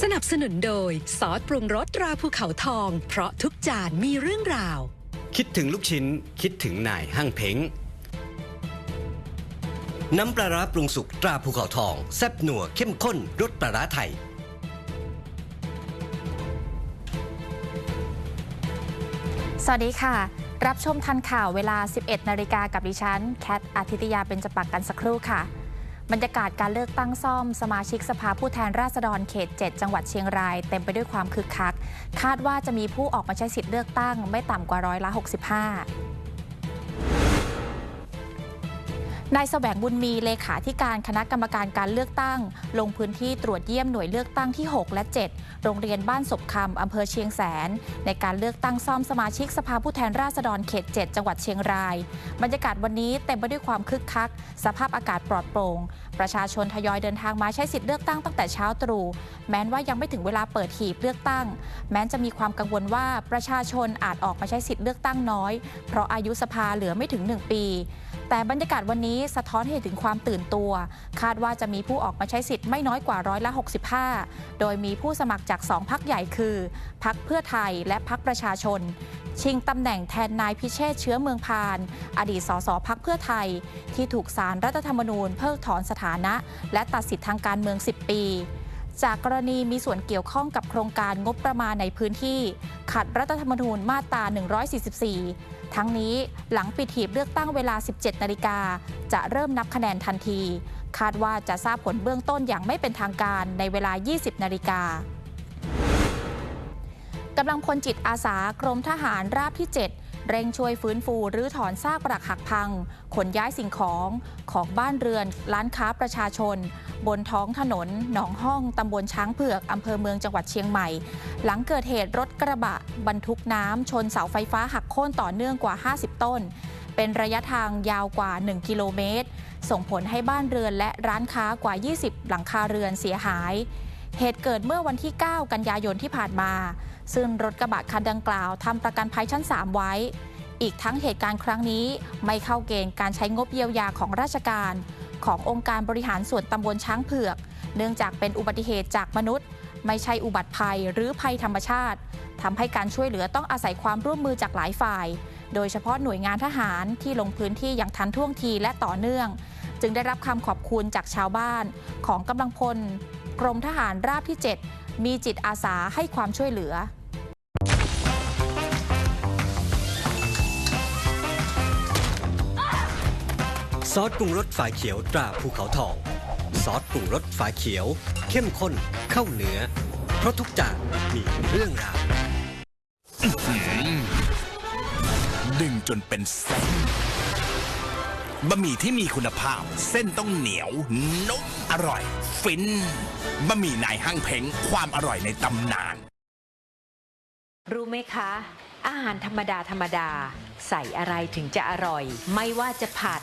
สนุนโดยซอสปรุงรสตราภูเขาทอง เพราะทุกจานมีเรื่องราว คิดถึงลูกชิ้น คิดถึงนายห้างเพ้งน้ำปลาร้าปรุงสุกตราภูเขาทอง แซ่บนัวเข้มข้นรสปลาร้าไทย สวัสดีค่ะ รับชมทันข่าวเวลา 11 นาฬิกากับดิฉัน แคทอาทิตยาเป็นจปักกันสักครู่ค่ะ บรรยากาศการเลือกตั้งซ่อม สมาชิกสภาผู้แทนราษฎรเขต 7 จังหวัดเชียงราย เต็มไปด้วยความคึกคัก คาดว่าจะมีผู้ออกมาใช้สิทธิ์เลือกตั้งไม่ต่ำกว่าร้อยละ 65 นายแสวงบุญมีเลขาธิการคณะกรรมการการเลือกตั้ง ลงพื้นที่ตรวจเยี่ยมหน่วยเลือกตั้งที่ 6 และ 7 โรงเรียนบ้านศพคำอำเภอเชียงแสน ในการเลือกตั้งซ่อมสมาชิกสภาผู้แทนราษฎรเขต 7 จังหวัดเชียงราย บรรยากาศวันนี้เต็มไปด้วยความคึกคัก สภาพอากาศปลอดโปร่ง ประชาชนทยอยเดินทางมาใช้สิทธิ์เลือกตั้งตั้งแต่เช้าตรู่แม้นว่ายังไม่ถึงเวลาเปิดหีบเลือกตั้ง แม้นจะมีความกังวลว่าประชาชนอาจออกมาใช้สิทธิ์เลือกตั้งน้อย เพราะอายุสภาเหลือไม่ถึง 1 ปี แต่บรรยากาศวันนี้สะท้อนให้เห็นถึงความตื่นตัว คาดว่าจะมีผู้ออกมาใช้สิทธิ์ไม่น้อยกว่าร้อยละ 65 โดยมีผู้สมัครจาก 2 พักใหญ่คือ พักเพื่อไทยและพักประชาชน ชิงตำแหน่งแทนนายพิเชษเชื้อเมืองพาน อดีตสสพักเพื่อไทย ที่ถูกสารรัฐธรรมนูญเพิกถอนสถานะ และตัดสิทธิทางการเมือง 10 ปี จากกรณีมีส่วนเกี่ยวข้องกับโครงการงบประมาณในพื้นที่ ขัดรัฐธรรมนูญมาตรา 144 ทั้งนี้หลังปิดหีบเลือกตั้งเวลา 17 นาฬิกา จะเริ่มนับคะแนนทันที คาดว่าจะทราบผลเบื้องต้นอย่างไม่เป็นทางการในเวลา 20 นาฬิกากำลังพลจิตอาสากรมทหารราบที่ 7เร่งช่วยฟื้นฟูหรือถอนซากปรักหักพัง ขนย้ายสิ่งของของบ้านเรือน ร้านค้าประชาชน บนท้องถนนหนองห้องตำบลช้างเผือกอำเภอเมืองจังหวัดเชียงใหม่ หลังเกิดเหตุรถกระบะ บรรทุกน้ำชนเสาไฟฟ้าหักโค่นต่อเนื่องกว่า 50 ต้น เป็นระยะทางยาวกว่า 1 กิโลเมตร ส่งผลให้บ้านเรือนและร้านค้ากว่า 20 หลังคาเรือนเสียหาย เหตุเกิดเมื่อวันที่ 9 กันยายนที่ผ่านมา ซึ่งรถกระบะคันดังกล่าวทำประกันภัยชั้น 3 ไว้อีกทั้งเหตุการณ์ครั้งนี้ไม่เข้าเกณฑ์การใช้งบเยียวยาของราชการ ขององค์การบริหารส่วนตำบลช้างเผือก เนื่องจากเป็นอุบัติเหตุจากมนุษย์ ไม่ใช่อุบัติภัยหรือภัยธรรมชาติทำให้การช่วยเหลือต้องอาศัยความร่วมมือจากหลายฝ่าย โดยเฉพาะหน่วยงานทหารที่ลงพื้นที่อย่างทันท่วงทีและต่อเนื่อง จึงได้รับคำขอบคุณจากชาวบ้าน ของกำลังพล กรมทหารราบที่ 7 มีจิตอาสาให้ความช่วยเหลือ ซอสปรุงรสฝาเขียวตราภูเขาทอง ซอสปรุงรสฝาเขียว เข้มข้นเข้าเนื้อ เพราะทุกจานมีเรื่องราวดึงจนเป็นเส้นบะหมี่ที่มีคุณภาพ เส้นต้องเหนียว นุ่มอร่อย ฟินบะหมี่นายห้างเพ้งความอร่อยในตำนาน รู้ไหมคะ อาหารธรรมดาธรรมดา ใส่อะไรถึงจะอร่อย ไม่ว่าจะผัด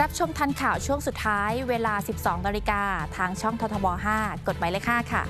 รับชมทันข่าวช่วงสุดท้ายเวลา 12นาฬิกาทางช่องททบ 5 กดหมายเลข5ค่ะ